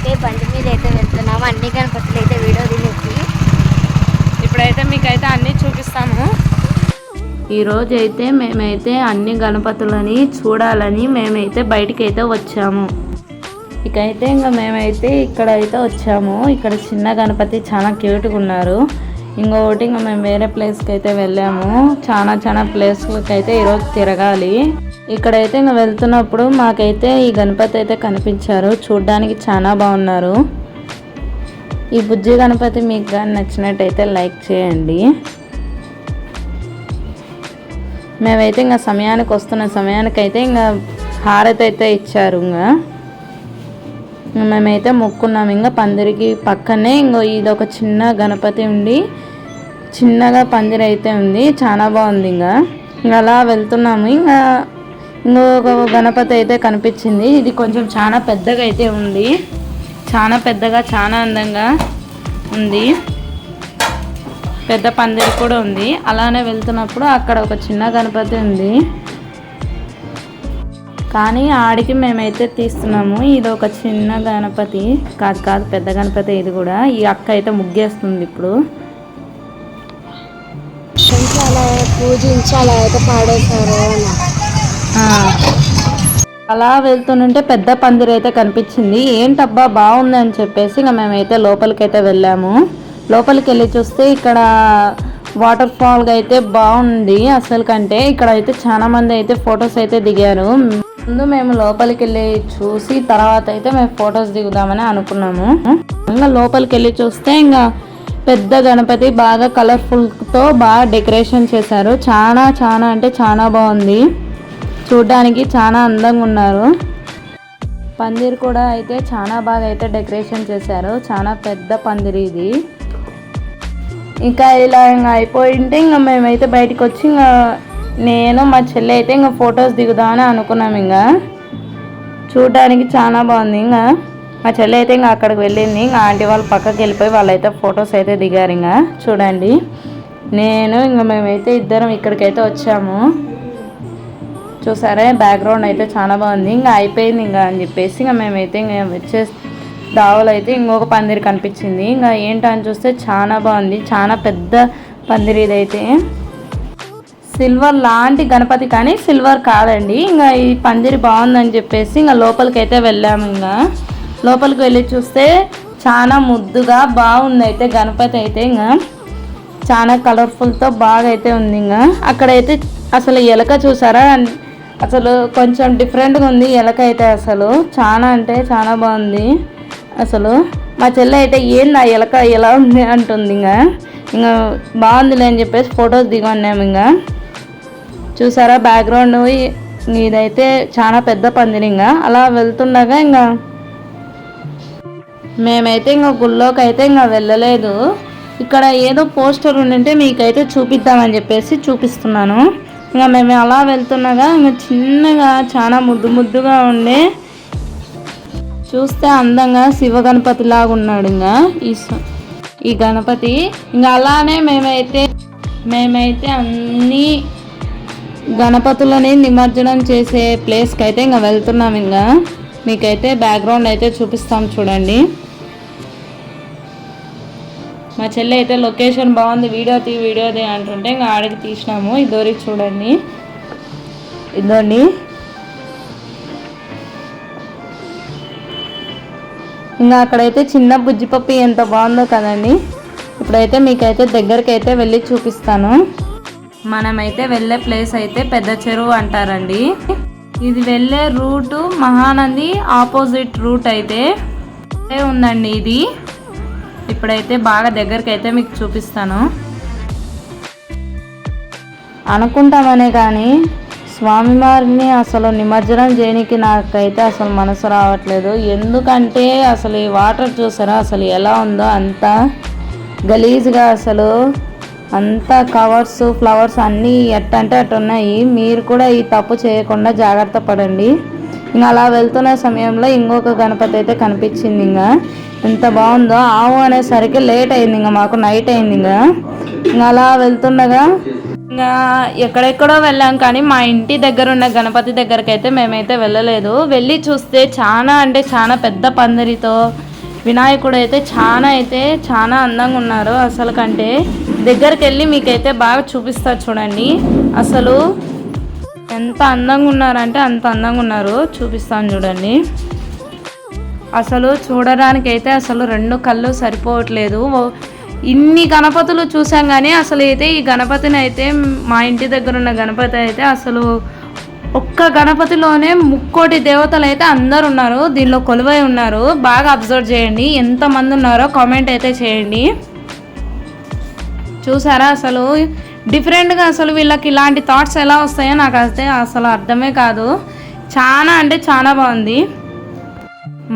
అయితే బండి మీద అయితే వెళ్తున్నాము. అన్ని గణపతులు అయితే వీడియో తినేసి ఇప్పుడైతే మీకైతే అన్నీ చూపిస్తాము. ఈరోజు అయితే మేమైతే అన్ని గణపతులని చూడాలని మేమైతే బయటికి అయితే వచ్చాము. ఇకైతే ఇంకా మేమైతే ఇక్కడ అయితే వచ్చాము. ఇక్కడ చిన్న గణపతి చాలా క్యూట్గా ఉన్నారు. ఇంకొకటి ఇంకా మేము వేరే ప్లేస్కి అయితే వెళ్ళాము. చాలా చాలా ప్లేస్లకి అయితే ఈరోజు తిరగాలి. ఇక్కడైతే ఇంకా వెళ్తున్నప్పుడు మాకైతే ఈ గణపతి అయితే కనిపించారు. చూడ్డానికి చాలా బాగున్నారు. ఈ బుజ్జి గణపతి మీకు కానీ నచ్చినట్టయితే లైక్ చేయండి. మేమైతే ఇంకా సమయానికి వస్తున్న సమయానికి అయితే ఇంకా హారతి అయితే ఇచ్చారు ఇంకా. ఇంకా మేమైతే మొక్కున్నాం. ఇంకా పందిరికి పక్కనే ఇంకో ఇది ఒక చిన్న గణపతి ఉండి చిన్నగా పందిరి అయితే ఉంది. చాలా బాగుంది ఇంకా. ఇంకా అలా వెళ్తున్నాము. ఇంకా ఇంకొక గణపతి అయితే కనిపించింది. ఇది కొంచెం చాలా పెద్దగా అయితే ఉంది. చాలా పెద్దగా చాలా అందంగా ఉంది. పెద్ద పందిరి కూడా ఉంది. అలానే వెళ్తున్నప్పుడు అక్కడ ఒక చిన్న గణపతి ఉంది. కానీ ఆడికి మేమైతే తీస్తున్నాము. ఇది ఒక చిన్న గణపతి. కాదు కాదు పెద్ద గణపతి ఇది కూడా. ఈ అక్క అయితే ముగ్గేస్తుంది ఇప్పుడు. కొంచెం అలా పూజించి అలా అయితే పాడేశారు అలా వెళ్తుంటే పెద్ద పందిరి అయితే కనిపించింది. ఏంటబ్బా బాగుంది అని చెప్పేసి ఇంకా మేమైతే లోపలికి అయితే వెళ్ళాము. లోపలికి వెళ్ళి చూస్తే ఇక్కడ వాటర్ ఫాల్ అయితే బాగుంది అసలు కంటే. ఇక్కడ అయితే చాలా మంది అయితే ఫొటోస్ అయితే దిగారు. ముందు మేము లోపలికి వెళ్ళి చూసి తర్వాత అయితే మేము ఫొటోస్ దిగుదామని అనుకున్నాము. ఇంకా లోపలికి వెళ్ళి చూస్తే ఇంకా పెద్ద గణపతి బాగా కలర్ఫుల్తో బాగా డెకరేషన్ చేశారు. చాలా చాలా అంటే చాలా బాగుంది. చూడ్డానికి చాలా అందంగా ఉన్నారు. పందిర్ కూడా అయితే చాలా బాగా అయితే డెకరేషన్ చేశారు. చాలా పెద్ద పందిరి ఇది. ఇంకా ఇలా ఇంకా అయిపోయింటే ఇంకా మేమైతే బయటికి వచ్చి ఇంకా నేను మా చెల్లి అయితే ఇంకా ఫొటోస్ దిగుదామని అనుకున్నాం ఇంకా. చూడడానికి చాలా బాగుంది ఇంకా. మా చెల్లి అయితే ఇంకా అక్కడికి వెళ్ళింది. ఇంకా ఆంటీ వాళ్ళు పక్కకి వెళ్ళిపోయి వాళ్ళైతే ఫొటోస్ అయితే దిగారు ఇంకా. చూడండి. నేను ఇంకా మేమైతే ఇద్దరం ఇక్కడికైతే వచ్చాము. చూసారా? బ్యాక్గ్రౌండ్ అయితే చాలా బాగుంది. ఇంకా అయిపోయింది ఇంకా అని చెప్పేసి ఇంకా మేమైతే ఇంకా వచ్చే దావలు అయితే ఇంకొక పందిరి కనిపించింది. ఇంకా ఏంటని చూస్తే చాలా బాగుంది. చాలా పెద్ద పందిరి ఇదైతే. సిల్వర్ లాంటి గణపతి కానీ సిల్వర్ కాదండి. ఇంకా ఈ పందిరి బాగుందని చెప్పేసి ఇంకా లోపలికి అయితే వెళ్ళాము ఇంకా. లోపలికి వెళ్ళి చూస్తే చాలా ముద్దుగా బాగుంది అయితే గణపతి అయితే ఇంకా. చాలా కలర్ఫుల్తో బాగా అయితే ఉంది ఇంకా. అక్కడైతే అసలు ఎలక చూసారా? అసలు కొంచెం డిఫరెంట్గా ఉంది ఎలక అయితే అసలు. చాలా అంటే చాలా బాగుంది అసలు. మా చెల్లె అయితే ఏంది ఆ ఎలక ఎలా ఉంది? అంటుంది ఇంకా. ఇంకా బాగుందిలే అని చెప్పేసి ఫొటోస్ దిగొన్నాము ఇంకా. చూసారా? బ్యాక్గ్రౌండ్ ఇదైతే చాలా పెద్ద పందిరి ఇంకా. అలా వెళ్తుండగా ఇంకా మేమైతే ఇంకా గుళ్ళోకి అయితే ఇంకా వెళ్ళలేదు. ఇక్కడ ఏదో పోస్టర్ ఉండింటే మీకైతే చూపిద్దామని చెప్పేసి చూపిస్తున్నాను. ఇంకా మేము అలా వెళ్తున్నాగా ఇంకా చిన్నగా చాలా ముద్దు ముద్దుగా ఉండే చూస్తే అందంగా శివ గణపతి లాగా ఉన్నాడు ఇంకా ఈ ఈ గణపతి. ఇంకా అలానే మేమైతే మేమైతే అన్నీ గణపతులని నిమజ్జనం చేసే ప్లేస్కి అయితే ఇంకా వెళ్తున్నాం ఇంకా. మీకైతే బ్యాక్గ్రౌండ్ అయితే చూపిస్తాం చూడండి. మా చెల్లి అయితే లొకేషన్ బాగుంది వీడియో తీ వీడియో తీ అంటుంటే ఇంకా ఆడికి తీసినాము. ఇదోరి చూడండి. ఇదోండి ఇంకా అక్కడైతే చిన్న బుజ్జిపప్పి ఎంత బాగుందో కదండి. ఇప్పుడైతే మీకైతే దగ్గరికి అయితే వెళ్ళి చూపిస్తాను. మనమైతే వెళ్ళే ప్లేస్ అయితే పెద్ద చెరువు అంటారండి. ఇది వెళ్ళే రూటు మహానంది ఆపోజిట్ రూట్ అయితే ఉందండి ఇది. ఇప్పుడైతే బాగా దగ్గరికి అయితే మీకు చూపిస్తాను. అనుకుంటామనే కానీ స్వామివారిని అసలు నిమజ్జనం చేయడానికి నాకైతే అసలు మనసు రావట్లేదు. ఎందుకంటే అసలు ఈ వాటర్ చూసారా? అసలు ఎలా ఉందో అంత గలీజ్గా అసలు అంతా కవర్స్ ఫ్లవర్స్ అన్నీ ఎట్టంటే అటు ఉన్నాయి మీరు కూడా ఈ తప్పు చేయకుండా జాగ్రత్త పడండి. ఇంకా అలా వెళ్తున్న సమయంలో ఇంకొక గణపతి అయితే కనిపించింది ఇంకా. ఎంత బాగుందో ఆవు అనేసరికి లేట్ అయింది ఇంకా మాకు నైట్ అయింది ఇంకా. ఇంకా అలా వెళ్తుండగా ఇంకా ఎక్కడెక్కడో వెళ్ళాం కానీ మా ఇంటి దగ్గర ఉన్న గణపతి దగ్గరికి అయితే మేమైతే వెళ్ళలేదు. వెళ్ళి చూస్తే చాలా అంటే చాలా పెద్ద పందిరితో వినాయకుడు అయితే చాలా అయితే చాలా అందంగా ఉన్నారు. అసలు కంటే దగ్గరికి వెళ్ళి మీకైతే బాగా చూపిస్తారు చూడండి. అసలు ఎంత అందంగా ఉన్నారంటే అంత అందంగా ఉన్నారు. చూపిస్తాను చూడండి. అసలు చూడడానికి అయితే అసలు రెండు కళ్ళు సరిపోవట్లేదు. ఓ- ఇన్ని గణపతులు చూసాం కానీ అసలు అయితే ఈ గణపతిని అయితే మా ఇంటి దగ్గర ఉన్న గణపతి అయితే అసలు ఒక్క గణపతిలోనే ముక్కోటి దేవతలు అయితే అందరు ఉన్నారు. దీనిలో కొలువై ఉన్నారు. బాగా అబ్జర్వ్ చేయండి. ఎంతమంది ఉన్నారో కామెంట్ అయితే చేయండి. చూసారా? అసలు డిఫరెంట్గా అసలు వీళ్ళకి ఇలాంటి థాట్స్ ఎలా వస్తాయో నాకు అయితే అసలు అర్థమే కాదు. చాలా అంటే చాలా బాగుంది.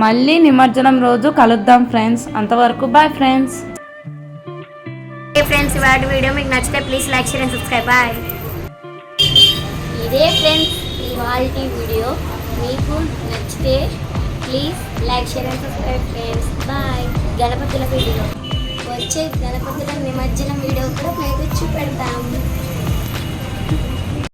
మళ్ళీ నిమజ్జనం రోజు కలుద్దాం ఫ్రెండ్స్. అంతవరకు బాయ్ ఫ్రెండ్స్ ఫ్రెండ్స్ ఇవాటి వీడియో మీకు నచ్చితే please like share and subscribe bye ఇదే ఫ్రెండ్స్ ఇవాళ వీడియో మీకు నచ్చితే please like share and subscribe friends bye గణపతుల video. వచ్చే గణపతుల నిమజ్జనం వీడియో కూడా మీకు చూపెడతాము